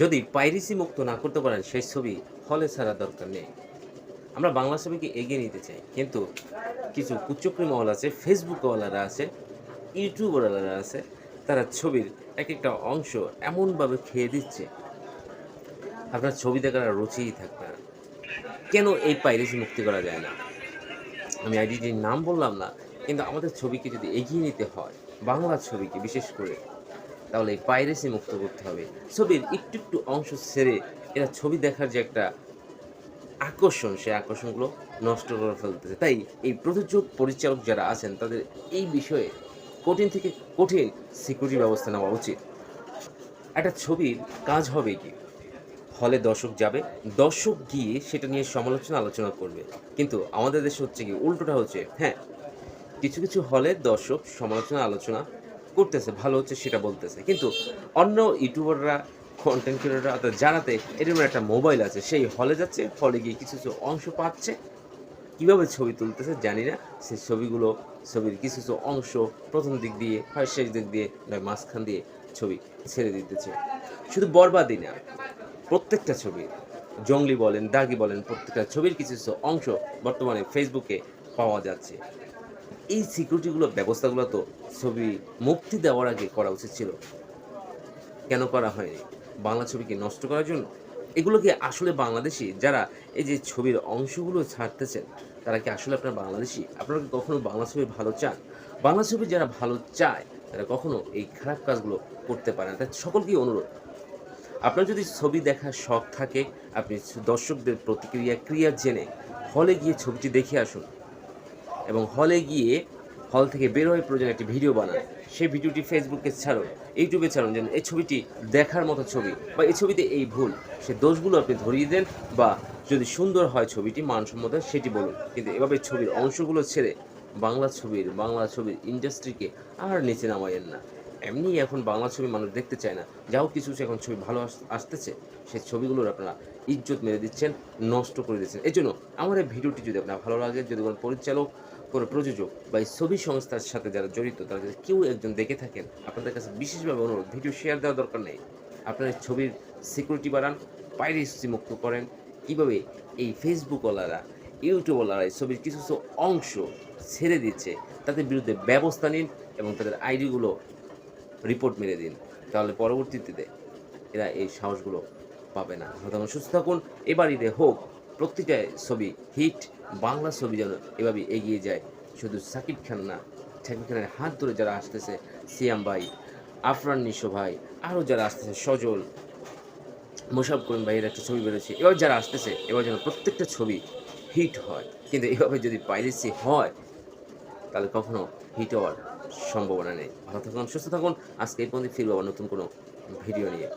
যদি পাইরেসি মুক্ত না করতে পারেন, সেই ছবি হলে ছাড়া দরকার নেই। আমরা বাংলা ছবিকে এগিয়ে নিতে চাই, কিন্তু কিছু কুচক্রি মহল আছে, ফেসবুকওয়ালারা আছে, ইউটিউবওয়ালারা আছে, তারা ছবির এক একটা অংশ এমনভাবে খেয়ে দিচ্ছে। আপনার ছবি দেখার রুচিই থাকবে না। কেন এই পাইরেসি মুক্তি করা যায় না? আমি আইডিটির নাম বললাম না, কিন্তু আমাদের ছবিকে যদি এগিয়ে নিতে হয়, বাংলা ছবিকে বিশেষ করে তাহলে এই পাইরেসি মুক্ত করতে হবে। ছবির একটু একটু অংশ ছেড়ে এরা ছবি দেখার যে একটা আকর্ষণ, সেই আকর্ষণগুলো নষ্ট করে ফেলতেছে। তাই এই প্রযোজক, পরিচালক যারা আছেন, তাদের এই বিষয়ে কঠিন থেকে কঠিন সিকিউরিটি ব্যবস্থা নেওয়া উচিত। একটা ছবির কাজ হবে কি? হলে দর্শক যাবে, দর্শক গিয়ে সেটা নিয়ে সমালোচনা, আলোচনা করবে। কিন্তু আমাদের দেশে হচ্ছে কি, উল্টোটা হচ্ছে হ্যাঁ কিছু কিছু হলে দর্শক সমালোচনা, আলোচনা করতেছে, ভালো হচ্ছে সেটা বলতেছে। কিন্তু অন্য ইউটিউবাররা কন্টেন্ট ক্রিয়েটাররা অর্থাৎ জানাতে এরকম একটা মোবাইল আছে। সেই হলে যাচ্ছে হলে গিয়ে কিছু কিছু অংশ পাচ্ছে। কীভাবে ছবি তুলতেছে জানি না। সেই ছবিগুলো, ছবির কিছু কিছু অংশ প্রথম দিক দিয়ে, হয় শেষ দিক দিয়ে, নয়, মাঝখান দিয়ে ছবি ছেড়ে দিতেছে। শুধু বরবাদই না, প্রত্যেকটা ছবি, জঙ্গলি বলেন, দাগি বলেন, প্রত্যেকটা ছবির কিছু কিছু অংশ বর্তমানে ফেসবুকে পাওয়া যাচ্ছে। এই সিকিউরিটিগুলো ব্যবস্থাগুলো তো ছবি মুক্তি দেওয়ার আগে করা উচিত ছিল। কেন করা হয়নি? বাংলা ছবিকে নষ্ট করার জন্য? এগুলো কি আসলে বাংলাদেশি? যারা এই যে ছবির অংশগুলো ছাড়তেছেন, তারা কি আসলে আপনার বাংলাদেশি? আপনারা কি কখনো বাংলা ছবি ভালো চান? বাংলা ছবি যারা ভালো চায়, তারা কখনো এই খারাপ কাজগুলো করতে পারে না। তাই সকলকেই অনুরোধ, আপনার যদি ছবি দেখার শখ থাকে, আপনি দর্শকদের প্রতিক্রিয়া, ক্রিয়া জেনে হলে গিয়ে ছবিটি দেখে আসুন। এবং হলে গিয়ে হল থেকে বের হয়ে প্রয়োজন একটি ভিডিও বানান। সেই ভিডিওটি ফেসবুকে ছাড়ুন ইউটিউবে ছাড়ুন, যেন এই ছবিটি দেখার মতো ছবি বা এই ছবিতে এই ভুল, সে দোষগুলো আপনি ধরিয়ে দেন বা যদি সুন্দর হয় ছবিটি, মানসম্মত সেটি বলুন। কিন্তু এভাবে ছবির অংশগুলো ছেড়ে বাংলা ছবির বাংলা ছবির ইন্ডাস্ট্রিকে আর নিচে নামাইয়েন না। এমনি এখন বাংলা ছবি মানুষ দেখতে চায় না। যাও কিছু কিছু এখন ছবি ভালো আসতেছে, সেই ছবিগুলোর আপনারা ইজ্জত মেরে দিচ্ছেন, নষ্ট করে দিচ্ছেন। এই জন্য আমার এই ভিডিওটি যদি আপনার ভালো লাগে, যদি কোনো পরিচালক, কোনো প্রযোজক বা এই ছবি সংস্থার সাথে যারা জড়িত, তারা যদি কেউ একজন দেখে থাকেন, আপনাদের কাছে বিশেষভাবে অনুরোধ, ভিডিও শেয়ার দেওয়ার দরকার নেই। আপনার ছবির সিকিউরিটি বাড়ান পাইরেসি মুক্ত করেন। কীভাবে এই ফেসবুকওয়ালারা ইউটিউবওয়ালারা এই ছবির কিছু কিছু অংশ ছেড়ে দিচ্ছে, তাদের বিরুদ্ধে ব্যবস্থা নিন এবং তাদের আইডিগুলো রিপোর্ট মেরে দিন। তাহলে পরবর্তীতে এরা এই সাহসগুলো পাবে না। থাকুন, সুস্থ থাকুন। এবার ঈদে হোক প্রতিটা ছবি হিট বাংলা ছবি যেন এভাবে এগিয়ে যায়। শুধু সাকিব খান না সাকিব খানের হাত ধরে যারা আসতেছে সিয়াম ভাই আফরান নিশো ভাই আরও যারা আসতেছে সজল মোশাব করিম ভাইয়ের একটা ছবি বেরোচ্ছে। এবার যারা আসতেছে এবার যেন প্রত্যেকটা ছবি হিট হয়। কিন্তু এভাবে যদি পাইরেসি হয় তাহলে কখনো হিট হওয়ার সম্ভাবনা নেই। ভালো থাকুন, সুস্থ থাকুন। আজকে এই পর্যন্ত ফিরবো আবার নতুন কোনো ভিডিও নিয়ে।